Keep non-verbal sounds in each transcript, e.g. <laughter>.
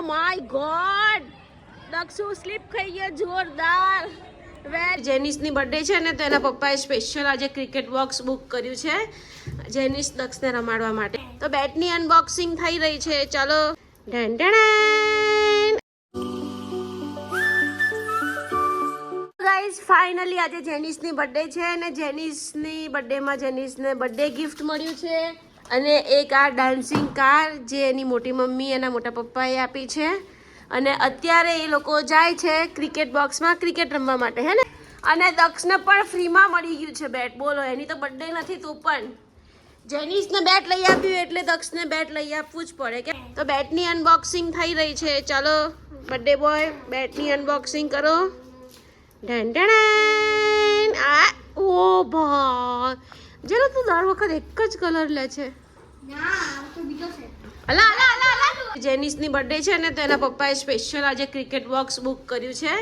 My god Dakshu slip ખાઈ ગયો, જોરદાર. વેર જેનિસની બર્થડે છે ને, તો એના પપ્પાએ સ્પેશિયલ આજે ક્રિકેટ બોક્સ બુક કર્યું છે. જેનિસ દક્ષને રમાડવા માટે. તો બેટની અનબોક્સિંગ થઈ રહી છે. ચાલો. ઢણ ઢણ ગાઈઝ ફાઇનલી આજે જેનિસની બર્થડે છે અને જેનિસની બર્થડેમાં જેનિસને બર્થડે ગિફ્ટ મળ્યું છે. અને એક આ ડાન્સિંગ કાર જે એની મોટી મમ્મી, એના મોટા પપ્પાએ આપી છે. અને અત્યારે એ લોકો જાય છે ક્રિકેટ બોક્સમાં ક્રિકેટ રમવા માટે, હે ને? અને દક્ષને પણ ફ્રીમાં મળી ગયું છે બેટ બોલો, એની તો બર્થડે નથી તો પણ. જેનિસને બેટ લઈ આપ્યું એટલે દક્ષને બેટ લઈ આપવું જ પડે, કે તો બેટની અનબોક્સિંગ થઈ રહી છે. ચાલો બર્થડે બોય બેટની અનબોક્સિંગ કરો. ઢણ ઢણ આ, ઓ ભા જેનો તું દર વખત એક જ કલર લે છે. જેનિસની બર્થડે છે ને, તો એના પપ્પાએ સ્પેશિયલ આજે ક્રિકેટ બોક્સ બુક કર્યું છે.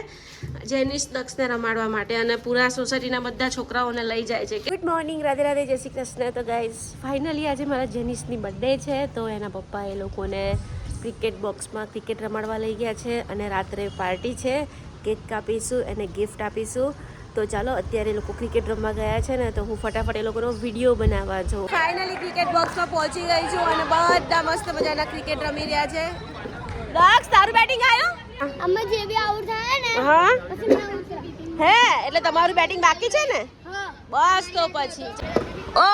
જેનિસ દક્ષને રમાડવા માટે અને પૂરા સોસાયટીના બધા છોકરાઓને લઈ જાય છે. ગુડ મોર્નિંગ રાધે રાધે, જય શ્રી કૃષ્ણ. તો ગાઈઝ ફાઇનલી આજે મારા જેનિસની બર્થડે છે, તો એના પપ્પા એ લોકોને ક્રિકેટ બોક્સમાં ક્રિકેટ રમાડવા લઈ ગયા છે અને રાત્રે પાર્ટી છે. કેક કાપીશું અને ગિફ્ટ આપીશું. તો ચાલો અત્યારે એ લોકો ક્રિકેટ રમવા ગયા છે ને તો હું ફટાફટ એ લોકોનો વીડિયો બનાવવા જાઉં. ફાઇનલી ક્રિકેટ બોક્સમાં પહોંચી ગઈ છું અને બધા મસ્ત મજાના ક્રિકેટ રમી રહ્યા છે. દક્ષ તારું બેટિંગ આવ્યું અમે જે બી આઉટ થાય ને હા? પછી હે એટલે તમારું બેટિંગ બાકી છે ને? હા. બસ તો પછી. ઓ!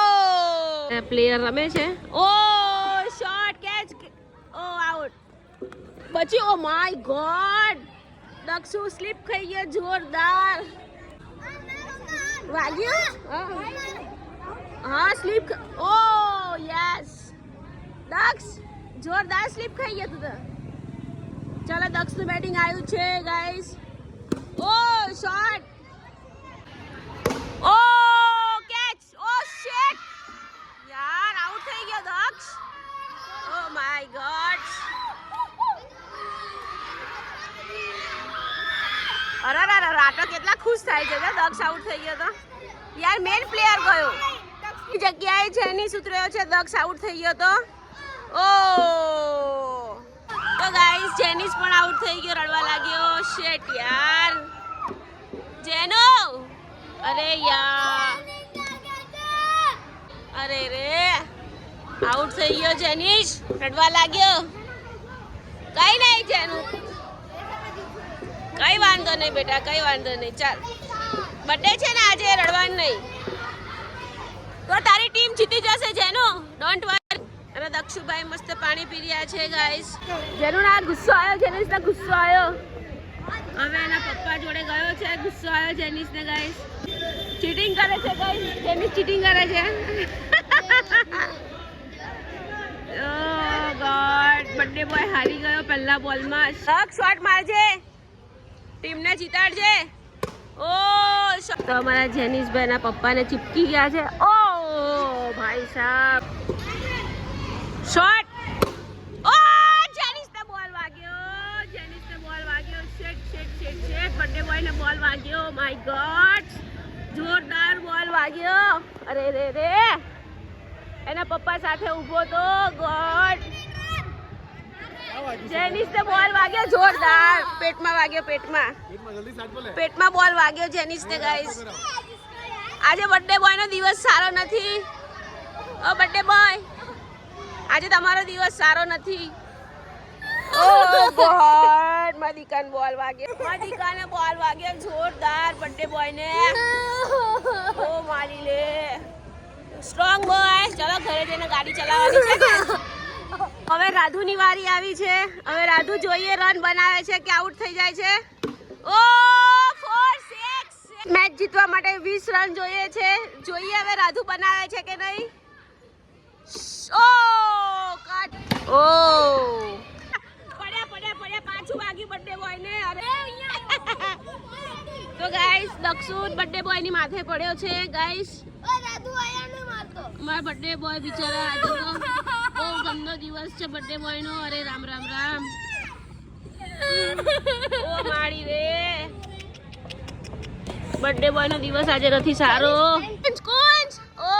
પ્લેયર રમે છે. ઓ શોટ કેચ ઓ આઉટ પછી ઓ માય ગોડ દક્ષુ સ્લીપ ખાઈ ગયો જોરદાર. વાગ્યું હા. હા સ્લીપ ઓ યસ દક્ષ જોરદાર સ્લીપ ખાઈ ગયો તું તો ચાલો દક્ષનું બેટિંગ આવ્યું છે ગાઈસ ઓ શોટ ઓ કેચ ઓ શિટ યાર આઉટ થઈ ગયો દક્ષ ઓ માય ગોડ અરે અરે રાટો કેટલા ખુશ થાય છે દક્ષ આઉટ થઈ ગયો તો. યાર મેન પ્લેયર ગયો. જગ્યાએ જેનિસ ઉતર્યો છે, દક્ષ આઉટ થઈ ગયો તો. ઓ! તો ગાઈસ જેનિસ પણ આઉટ થઈ ગયો, રડવા લાગ્યો. શેટ યાર. જેનો! અરે યાર. અરે રે. આઉટ થઈ ગયો જેનિશ રડવા લાગ્યો. કઈ નહીં જેનું. કઈ વાંધો નહીં બેટા, કઈ વાંધો નહીં. ચાલ. બર્થડે છે ને આજે, રડવાનું નહીં. તો તારી ટીમ જીતી જશે જેનો? ડોન્ટ વરી અને દક્ષુભાઈ મસ્ત પાણી પી રહ્યા છે ગાઈસ જેનો ના ગુસ્સો આવ્યો, જેનિસ ના ગુસ્સો આવ્યો. હવે એના પપ્પા જોડે ગયો છે, ગુસ્સો આવ્યો જેનિસ ને ગાઈસ ચીટિંગ કરે છે ગાઈસ જેનિસ ચીટિંગ કરે છે. ઓ ગોડ બર્થડે બોય હારી ગયો પહેલા બોલમાં શક શોટ મારજે. ટીમને જીતાડજે. ઓ. તો અમારા જેનિશભાઈના પપ્પાને ચીપકી ગયા છે. ઓ, ભાઈ સાહેબ શોટ. ઓ જેનિશને બોલ વાગ્યો. જેનિશને બોલ વાગ્યો. શેટ શેટ શેટ શેટ. બર્થડે બોયને બોલ વાગ્યો. My god. જોરદાર બોલ વાગ્યો. અરે, રે રે. એના પપ્પા સાથે ઊભો તો ગોડ. જેનિસને બોલ વાગ્યો જોરદાર. પેટમાં વાગ્યો પેટમાં. પેટમાં બોલ. વાગ્યો જેનિસને ગાઈસ આજે બર્થડે બોયનો દિવસ સારો નથી. ઓ બર્થડે બોય આજે તમારો દિવસ સારો નથી. ઓ ગોડ. મદિકાન બોલ વાગ્યો. મદિકાને બોલ વાગ્યો જોરદાર બર્થડે બોયને ઓ મારી લે. સ્ટ્રોંગ બોય ચલો ઘરે જઈને ગાડી ચલાવવાની છે ને હવે રાધુની વારી આવી છે. હવે રાધુ જોઈએ રન બનાવે છે કે આઉટ થઈ જાય છે. ઓ ફોર સિક્સ મેચ જીતવા માટે 20 રન જોઈએ છે. જોઈએ હવે રાધુ બનાવે છે કે નહીં. ઓ કટ ઓ. પડ્યા પડ્યા પડ્યા. પાછું વાગ્યું બર્થડે બોય ને. અરે. તો ગાઈસ દક્ષુન બર્થડે બોયની માથે પડ્યો છે. ગાઈસ ઓ રાધુ આયા ને મારતો. મારા બર્થડે બોય બિચારા આજે તો. નો દિવસ છે બર્થડે બોય નો. અરે રામ રામ રામ. <laughs> ઓ માડી રે. બર્થડે બોય નો દિવસ આજે નથી સારો. કોન્સ ઓ.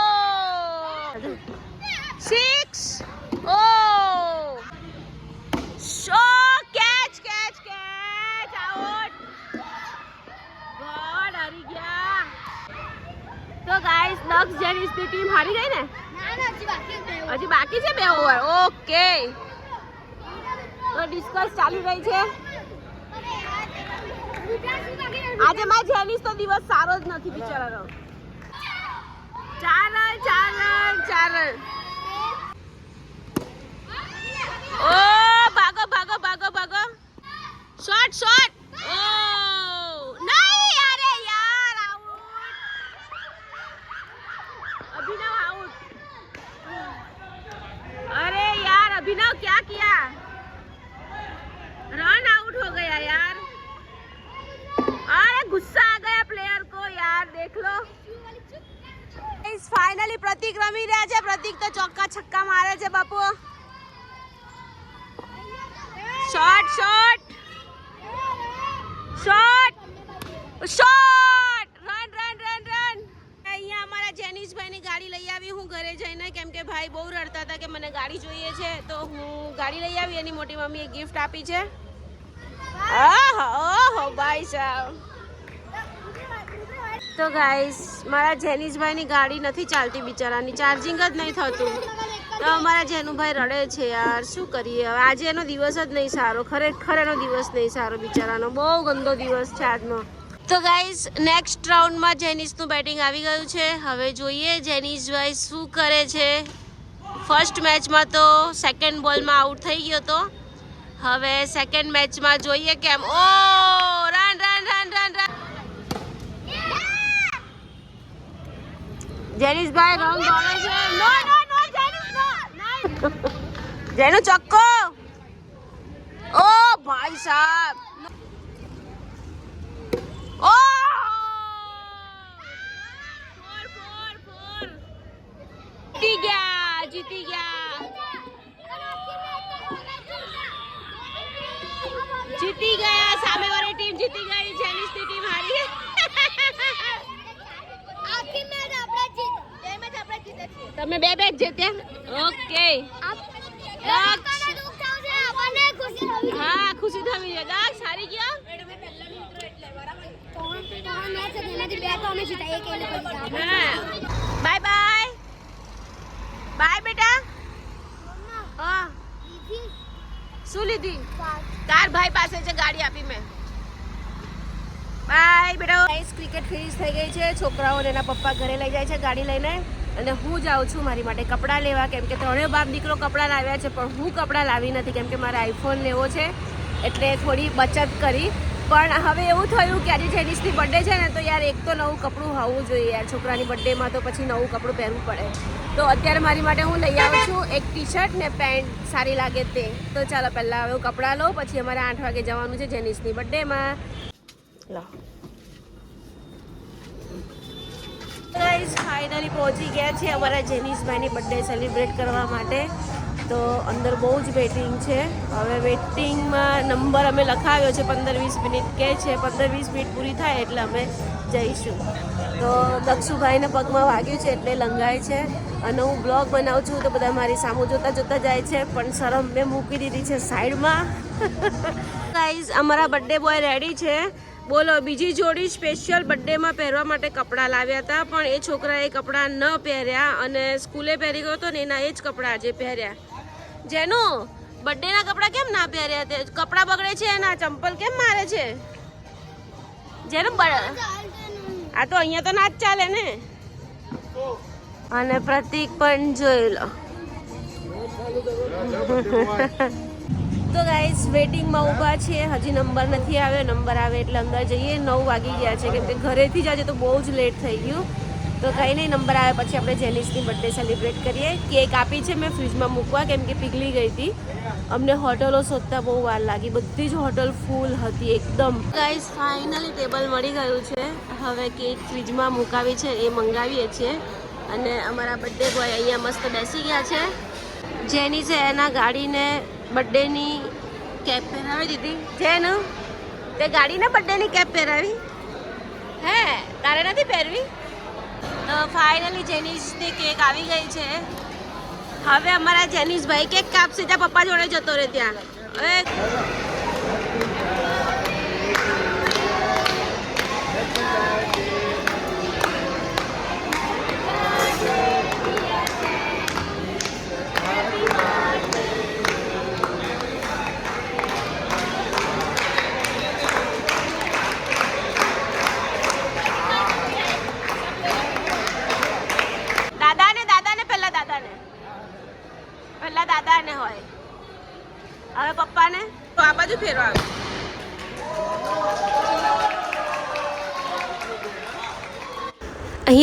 6 ઓ. Show catch catch catch out god હરી ગયા. તો ગાઈસ નક્સ જેની ટીમ હારી ગઈ ને? હજી બાકી છે બે ઓવર? ઓકે. તો ડિસ્કસ ચાલી રહી છે. આજે મારા જેનિસ તો દિવસ સારો જ નથી, બિચારાનો. ચાલ ચાલ ચાલ ઓ, ભાગો ભાગો ભાગો. પ્રતિક રમી રહ્યા છે. પ્રતિક તો ચોક્કા છક્કા મારે છે બાપુ. Shot shot. Shot. Shot. Run run run run. અહીંયા અમારા જેનીશભાઈની ગાડી લઈ આવી. હું ઘરે જઈને કેમ કે ભાઈ બહુ રડતા હતા કે મને ગાડી જોઈએ છે, તો હું ગાડી લઈ આવી. એની મોટી મમ્મીએ ગિફ્ટ આપી છે. ઓહો ઓહો ભાઈ સાહેબ તો ગાઈસ મારા જેનિશભાઈની ગાડી નથી ચાલતી બિચારાની. ચાર્જિંગ જ નહીં થતું. તો અમારા જેનુભાઈ રડે છે યાર. શું કરીએ? હવે આજે એનો દિવસ જ નહીં સારો. ખરેખર એનો દિવસ નહીં સારો બિચારાનો. બહુ ગંદો દિવસ છે આજનો. તો ગાઈસ નેક્સ્ટ રાઉન્ડમાં જેનિસનું બેટિંગ આવી ગયું છે. હવે જોઈએ જેનિસભાઈ શું કરે છે. ફર્સ્ટ મેચમાં તો સેકન્ડ બોલમાં આઉટ થઈ ગયો તો. હવે સેકન્ડ મેચમાં જોઈએ કેમ. ઓ! Run run run run run જેનિસભાઈ રંગ દોડે છે નો નો નો જેનિસ નો નહીં જેનો ચોક્કો ઓ ભાઈ સાહેબ ઓ ફોર ફોર ફોર જીતી ગયા જીતી ગયા જીતી ગયા સામેવાળી ટીમ જીતી ગઈ જેનિસની ટીમ હારી આખી મેચ આપણે જીત બે મેચ આપણે જીતે છીએ તમે બે બેચ જીત્યા ઓકે. લોકોને દુઃખ થયું છે આપણને ખુશી થવી હા ખુશી થવી છે દક્ષ હારી ગયો? ત્રણ મેચ હતી એમાંથી બે તો અમે જીતા એક એ લોકો જીતા હા. બાય બાય બાય બેટા. હા. શું લીધી? તાર ભાઈ પાસે છે ગાડી આપી મેં. બાય બેટા. ગાઈસ ક્રિકેટ ફિનિશ થઈ ગઈ છે. છોકરાઓ અને એના પપ્પા ઘરે લઈ જાય છે ગાડી લઈને. અને હું જાઉં છું મારી માટે કપડાં લેવા. કેમ કે ત્રણેય બાપ દીકરો કપડાં લાવ્યા છે, પણ હું કપડાં લાવી નથી. કેમ કે મારે આઈફોન લેવો છે, એટલે થોડી બચત કરી. પણ હવે એવું થયું કે આજે જેનિસની બર્થડે છે ને, તો યાર એક તો નવું કપડું હોવું જોઈએ. યાર છોકરાની બર્થડેમાં તો પછી નવું કપડું પહેરવું પડે. તો અત્યારે મારી માટે હું લઈ આવું છું એક ટી શર્ટ ને પેન્ટ સારી લાગે તે. તો ચાલો પહેલાં હવે હું કપડાં લઉં, પછી અમારે આઠ વાગે જવાનું છે જેનિસની બર્થડેમાં લો. ગાઈઝ ફાઇનલી પહોંચી ગયા છે અમારા જેનિસભાઈની બર્થડે સેલિબ્રેટ કરવા માટે. તો અંદર બહુ જ વેટિંગ છે. હવે વેટિંગમાં નંબર અમે લખાવ્યો છે પંદર વીસ મિનિટ કે છે. પંદર વીસ મિનિટ પૂરી થાય એટલે અમે જઈશું. તો દક્ષુભાઈને પગમાં વાગ્યું છે એટલે લંગાય છે. અને હું બ્લોગ બનાવું છું તો બધા મારી સામું જોતા જોતા જાય છે. પણ શરમ મેં મૂકી દીધી છે સાઈડમાં. <laughs> ગાઈઝ અમારા બર્થડે બોય રેડી છે. બોલો, બીજી જોડી સ્પેશિયલ બર્થડેમાં પહેરવા માટે કપડાં લાવ્યા હતા, પણ એ છોકરાએ કપડાં ન પહેર્યા અને સ્કૂલે પહેરી ગયો હતો ને એના એ જ કપડાં આજે પહેર્યા. જેનું બર્થડેના કપડાં કેમ ના પહેર્યા તે? કપડાં બગડે છે એના, ચંપલ કેમ મારે છે? જેનું આ તો અહીંયા તો ના જ ચાલે ને? અને પ્રતિક પણ જોઈ લો. તો ગાઈસ વેટિંગમાં ઊભા છીએ. હજી નંબર નથી આવ્યો. નંબર આવે એટલે અંદર જઈએ. નવ વાગી ગયા છે. કેમ કે ઘરેથી જ આજે તો બહુ જ લેટ થઈ ગયું. તો કંઈ નહીં નંબર આવે પછી આપણે જેનિસની બર્થડે સેલિબ્રેટ કરીએ. કેક આપી છે મેં ફ્રીજમાં મૂકવા, કેમ કે પીગળી ગઈ હતી. અમને હોટલો શોધતા બહુ વાર લાગી. બધી જ હોટલ ફૂલ હતી, એકદમ. ગાઈઝ ફાઇનલી ટેબલ મળી ગયું છે. હવે કેક ફ્રીજમાં મુકાવી છે, એ મંગાવીએ છીએ. અને અમારા બર્થડે બોય અહીંયા મસ્ત બેસી ગયા છે. જેની છે એના ગાડીને બર્થડેની કેપ પહેરાવી દીધી. જેન તે ગાડીને બર્થડેની કેપ પહેરાવી. હે તારે નથી પહેરવી? તો ફાઇનલી જેનિસની કેક આવી ગઈ છે. હવે અમારા જેનિસભાઈ કેક કાપશે ત્યાં પપ્પા જોડે જતો રહે ત્યાં. હવે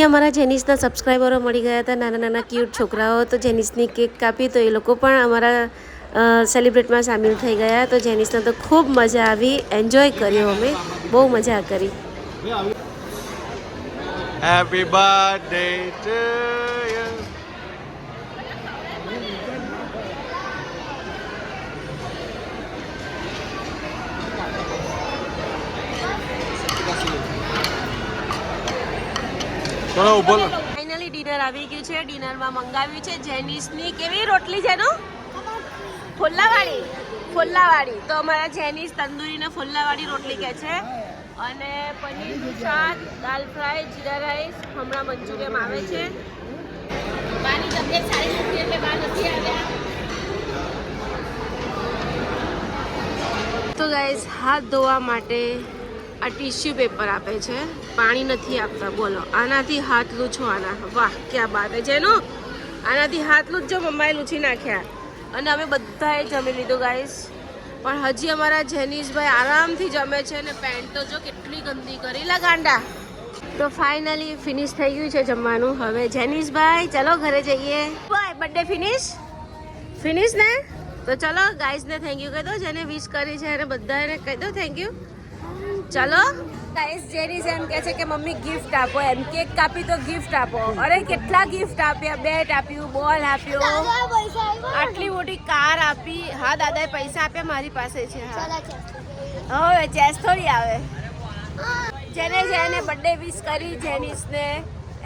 અહીંયા અમારા જેનિસના સબસ્ક્રાઈબરો મળી ગયા હતા, નાના નાના ક્યુટ છોકરાઓ, તો જેનિસની કેક કાપી, તો એ લોકો પણ અમારા સેલિબ્રેટમાં સામેલ થઈ ગયા. તો જેનિસને તો ખૂબ મજા આવી. એન્જોય કર્યો અમે. બહુ મજા કરી. Happy birthday ચલો ઊભો. ફાઇનલી ડિનર આવી ગયું છે ડિનરમાં મંગાવ્યું છે જેનિસની. કેવી રોટલી છે નો ફુલ્લાવાળી. ફુલ્લાવાળી. તો અમારા જેનિસ તંદૂરીને ફુલ્લાવાળી રોટલી કહે છે. અને પનીરનું શાક, દાલ ફ્રાય, જીરા રાઈસ, હમણાં મંચુરિયમ આવે છે. બાની તબિયત સારી નથી એટલે બા નથી આવ્યા. તો ગાઈસ હાથ ધોવા માટે આ ટીશ્યુ પેપર આપે છે. પાણી નથી આપતા. બોલો, આનાથી હાથ આના વાહ, ક્યાં બાત છે જેનો? આનાથી હાથ લૂછજો, મમ્માએ લૂછી નાખ્યા. અને અમે બધાએ જમી લીધું ગાઈશ પણ હજી અમારા જેનીશભાઈ આરામથી જમે છે અને પેન્ટ તો જો કેટલી ગંદી કરી લા ગાંડા. તો ફાઇનલી ફિનિશ થઈ ગયું છે જમવાનું. હવે જેનીશભાઈ, ચલો ઘરે જઈએ. બાય બર્થડે ફિનિશ ફિનિશ ને? તો ચલો ગાઈઝને થેન્ક યુ કહી દો, જેને વિશ કરી છે અને બધાને કહી દો થેન્ક યુ ચલો. ગાઈસ જેની એમ કહે છે કે મમ્મી ગિફ્ટ આપો એમ કેક કાપી તો ગિફ્ટ આપો. અરે કેટલા ગિફ્ટ આપ્યા? બેટ આપ્યું બોલ આપ્યો. આટલી મોટી કાર આપી. હા દાદાએ પૈસા આપ્યા મારી પાસે છે હા. હવે ચેસ થોડી આવે. જેને જેને બર્થડે વિશ કરી જેનિસને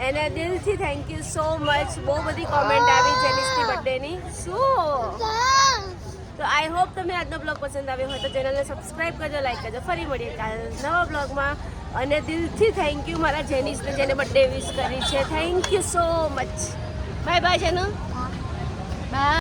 એને દિલથી થેન્ક યુ સો મચ બહુ બધી કોમેન્ટ આવી જેનિસની બર્થડેની શું? તો આઈ હોપ તમને આજનો બ્લોગ પસંદ આવ્યો હોય તો ચેનલને સબસ્ક્રાઈબ કરજો લાઈક કરજો. ફરી મળીએ કાલ નવા બ્લોગમાં અને દિલથી થેન્ક યુ મારા જેનિસને જેને બર્થડે વિશ કરી છે. Thank you so much bye bye Jenu bye